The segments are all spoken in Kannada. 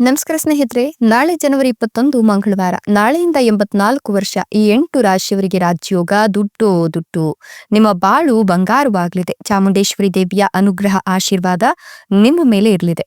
ನಮಸ್ಕಾರ ಸ್ನೇಹಿತರೆ, ನಾಳೆ ಜನವರಿ ಇಪ್ಪತ್ತೊಂದು, ಮಂಗಳವಾರ. ನಾಳೆಯಿಂದ ಎಂಬತ್ನಾಲ್ಕು ವರ್ಷ, ಈ ಎಂಟು ರಾಶಿಯವರಿಗೆ ರಾಜ್ಯೋಗ, ದುಡ್ಡು ದುಡ್ಡು. ನಿಮ್ಮ ಬಾಳು ಬಂಗಾರವಾಗಲಿದೆ. ಚಾಮುಂಡೇಶ್ವರಿ ದೇವಿಯ ಅನುಗ್ರಹ, ಆಶೀರ್ವಾದ ನಿಮ್ಮ ಮೇಲೆ ಇರಲಿದೆ.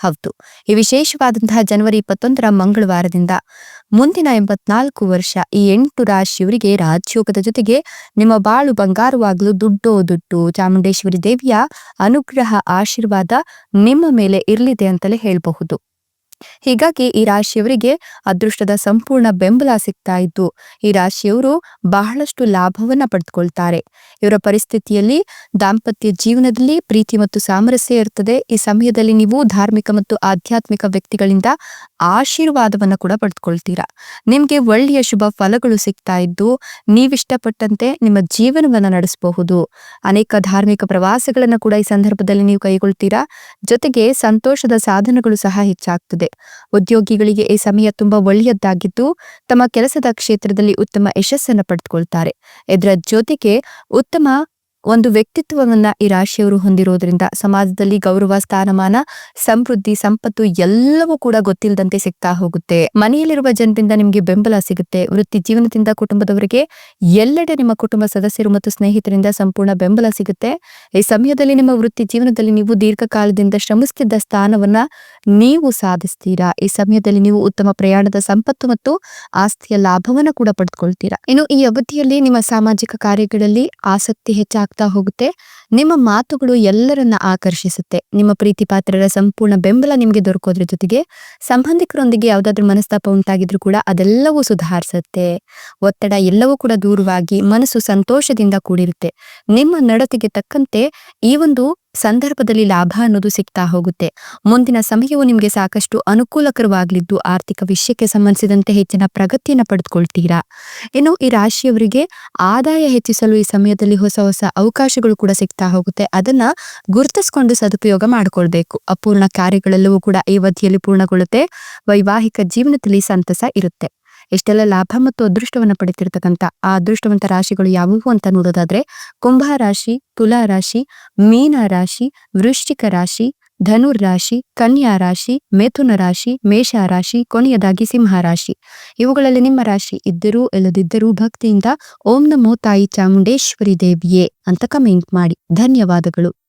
ಹೌದು. ಈ ವಿಶೇಷವಾದಂತಹ ಜನವರಿ ಇಪ್ಪತ್ತೊಂದರ ಮಂಗಳವಾರದಿಂದ ಮುಂದಿನ ಎಂಬತ್ನಾಲ್ಕು ವರ್ಷ ಈ ಎಂಟು ರಾಶಿಯವರಿಗೆ ರಾಜಯೋಗದ ಜೊತೆಗೆ ನಿಮ್ಮ ಬಾಳು ಬಂಗಾರವಾಗಲು ದುಡ್ಡೋ ದುಡ್ಡು, ಚಾಮುಂಡೇಶ್ವರಿ ದೇವಿಯ ಅನುಗ್ರಹ, ಆಶೀರ್ವಾದ ನಿಮ್ಮ ಮೇಲೆ ಇರಲಿದೆ ಅಂತಲೇ ಹೇಳಬಹುದು. ಹೀಗಾಗಿ ಈ ರಾಶಿಯವರಿಗೆ ಅದೃಷ್ಟದ ಸಂಪೂರ್ಣ ಬೆಂಬಲ ಸಿಗ್ತಾ ಇದ್ದು, ಈ ರಾಶಿಯವರು ಬಹಳಷ್ಟು ಲಾಭವನ್ನ ಪಡೆದುಕೊಳ್ತಾರೆ ಇವರ ಪರಿಸ್ಥಿತಿಯಲ್ಲಿ ದಾಂಪತ್ಯ ಜೀವನದಲ್ಲಿ ಪ್ರೀತಿ ಮತ್ತು ಸಾಮರಸ್ಯ ಇರ್ತದೆ. ಈ ಸಮಯದಲ್ಲಿ ನೀವು ಧಾರ್ಮಿಕ ಮತ್ತು ಆಧ್ಯಾತ್ಮಿಕ ವ್ಯಕ್ತಿಗಳಿಂದ ಆಶೀರ್ವಾದವನ್ನ ಕೂಡ ಪಡೆದುಕೊಳ್ತೀರಾ ನಿಮ್ಗೆ ಒಳ್ಳೆಯ ಶುಭ ಫಲಗಳು ಸಿಗ್ತಾ ಇದ್ದು, ನೀವಿಷ್ಟಪಟ್ಟಂತೆ ನಿಮ್ಮ ಜೀವನವನ್ನ ನಡೆಸಬಹುದು. ಅನೇಕ ಧಾರ್ಮಿಕ ಪ್ರವಾಸಗಳನ್ನ ಕೂಡ ಈ ಸಂದರ್ಭದಲ್ಲಿ ನೀವು ಕೈಗೊಳ್ತೀರಾ. ಜೊತೆಗೆ ಸಂತೋಷದ ಸಾಧನಗಳು ಸಹ ಹೆಚ್ಚಾಗ್ತದೆ. ಉದ್ಯೋಗಿಗಳಿಗೆ ಈ ಸಮಯ ತುಂಬಾ ಒಳ್ಳೆಯದ್ದಾಗಿದ್ದು ತಮ್ಮ ಕೆಲಸದ ಕ್ಷೇತ್ರದಲ್ಲಿ ಉತ್ತಮ ಯಶಸ್ಸನ್ನು ಪಡೆದುಕೊಳ್ತಾರೆ. ಇದರ ಜೊತೆಗೆ ಉತ್ತಮ ಒಂದು ವ್ಯಕ್ತಿತ್ವವನ್ನ ಈ ರಾಶಿಯವರು ಹೊಂದಿರೋದ್ರಿಂದ ಸಮಾಜದಲ್ಲಿ ಗೌರವ, ಸ್ಥಾನಮಾನ, ಸಮೃದ್ಧಿ, ಸಂಪತ್ತು ಎಲ್ಲವೂ ಕೂಡ ಗೊತ್ತಿಲ್ಲದಂತೆ ಸಿಗ್ತಾ ಹೋಗುತ್ತೆ. ಮನೆಯಲ್ಲಿರುವ ಜನರಿಂದ ನಿಮಗೆ ಬೆಂಬಲ ಸಿಗುತ್ತೆ. ವೃತ್ತಿ ಜೀವನದಿಂದ ಕುಟುಂಬದವರಿಗೆ ಎಲ್ಲೆಡೆ ನಿಮ್ಮ ಕುಟುಂಬ ಸದಸ್ಯರು ಮತ್ತು ಸ್ನೇಹಿತರಿಂದ ಸಂಪೂರ್ಣ ಬೆಂಬಲ ಸಿಗುತ್ತೆ. ಈ ಸಮಯದಲ್ಲಿ ನಿಮ್ಮ ವೃತ್ತಿ ಜೀವನದಲ್ಲಿ ನೀವು ದೀರ್ಘಕಾಲದಿಂದ ಶ್ರಮಿಸುತ್ತಿದ್ದ ಸ್ಥಾನವನ್ನ ನೀವು ಸಾಧಿಸ್ತೀರಾ? ಈ ಸಮಯದಲ್ಲಿ ನೀವು ಉತ್ತಮ ಪ್ರಯಾಣದ ಸಂಪತ್ತು ಮತ್ತು ಆಸ್ತಿಯ ಲಾಭವನ್ನ ಕೂಡ ಪಡೆದುಕೊಳ್ತೀರಾ ಇನ್ನು ಈ ಅವಧಿಯಲ್ಲಿ ನಿಮ್ಮ ಸಾಮಾಜಿಕ ಕಾರ್ಯಗಳಲ್ಲಿ ಆಸಕ್ತಿ ಹೆಚ್ಚಾಗ್ತಾ ಹೋಗುತ್ತೆ. ನಿಮ್ಮ ಮಾತುಗಳು ಎಲ್ಲರನ್ನ ಆಕರ್ಷಿಸುತ್ತೆ. ನಿಮ್ಮ ಪ್ರೀತಿ ಪಾತ್ರರ ಸಂಪೂರ್ಣ ಬೆಂಬಲ ನಿಮಗೆ ದೊರಕೋದ್ರ ಜೊತೆಗೆ ಸಂಬಂಧಿಕರೊಂದಿಗೆ ಯಾವ್ದಾದ್ರು ಮನಸ್ತಾಪ ಉಂಟಾಗಿದ್ರು ಕೂಡ ಅದೆಲ್ಲವೂ ಸುಧಾರಿಸುತ್ತೆ. ಒತ್ತಡ ಎಲ್ಲವೂ ಕೂಡ ದೂರವಾಗಿ ಮನಸ್ಸು ಸಂತೋಷದಿಂದ ಕೂಡಿರುತ್ತೆ. ನಿಮ್ಮ ನಡತೆಗೆ ತಕ್ಕಂತೆ ಈ ಒಂದು ಸಂದರ್ಭದಲ್ಲಿ ಲಾಭ ಅನ್ನೋದು ಸಿಗ್ತಾ ಹೋಗುತ್ತೆ. ಮುಂದಿನ ಸಮಯವು ನಿಮಗೆ ಸಾಕಷ್ಟು ಅನುಕೂಲಕರವಾಗಲಿದ್ದು ಆರ್ಥಿಕ ವಿಷಯಕ್ಕೆ ಸಂಬಂಧಿಸಿದಂತೆ ಹೆಚ್ಚಿನ ಪ್ರಗತಿಯನ್ನು ಪಡೆದುಕೊಳ್ತೀರಾ? ಇನ್ನು ಈ ರಾಶಿಯವರಿಗೆ ಆದಾಯ ಹೆಚ್ಚಿಸಲು ಈ ಸಮಯದಲ್ಲಿ ಹೊಸ ಹೊಸ ಅವಕಾಶಗಳು ಕೂಡ ಸಿಗ್ತಾ ಹೋಗುತ್ತೆ. ಅದನ್ನ ಗುರುತಿಸಿಕೊಂಡು ಸದುಪಯೋಗ ಮಾಡಿಕೊಳ್ಬೇಕು. ಅಪೂರ್ಣ ಕಾರ್ಯಗಳೆಲ್ಲವೂ ಕೂಡ ಈ ಅವಧಿಯಲ್ಲಿ ಪೂರ್ಣಗೊಳ್ಳುತ್ತೆ. ವೈವಾಹಿಕ ಜೀವನದಲ್ಲಿ ಸಂತಸ ಇರುತ್ತೆ. ಇಷ್ಟೆಲ್ಲ ಲಾಭ ಮತ್ತು ಅದೃಷ್ಟವನ್ನು ಪಡೆತಿರ್ತಕ್ಕಂಥ ಆ ಅದೃಷ್ಟವಂತ ರಾಶಿಗಳು ಯಾವುವು ಅಂತ ನೋಡೋದಾದ್ರೆ, ಕುಂಭ ರಾಶಿ, ತುಲಾ ರಾಶಿ, ಮೀನ ರಾಶಿ, ವೃಶ್ಚಿಕ ರಾಶಿ ಧನುರ್ ರಾಶಿ, ಕನ್ಯಾ ರಾಶಿ, ಮೇಥುನ ರಾಶಿ, ಮೇಷ ರಾಶಿ, ಕೊನೆಯದಾಗಿ ಸಿಂಹ ರಾಶಿ. ಇವುಗಳಲ್ಲಿ ನಿಮ್ಮ ರಾಶಿ ಇದ್ದರೂ ಇಲ್ಲದಿದ್ದರೂ ಭಕ್ತಿಯಿಂದ ಓಂ ನಮೋ ತಾಯಿ ಚಾಮುಂಡೇಶ್ವರಿ ದೇವಿಯೇ ಅಂತ ಕಮೆಂಟ್ ಮಾಡಿ. ಧನ್ಯವಾದಗಳು.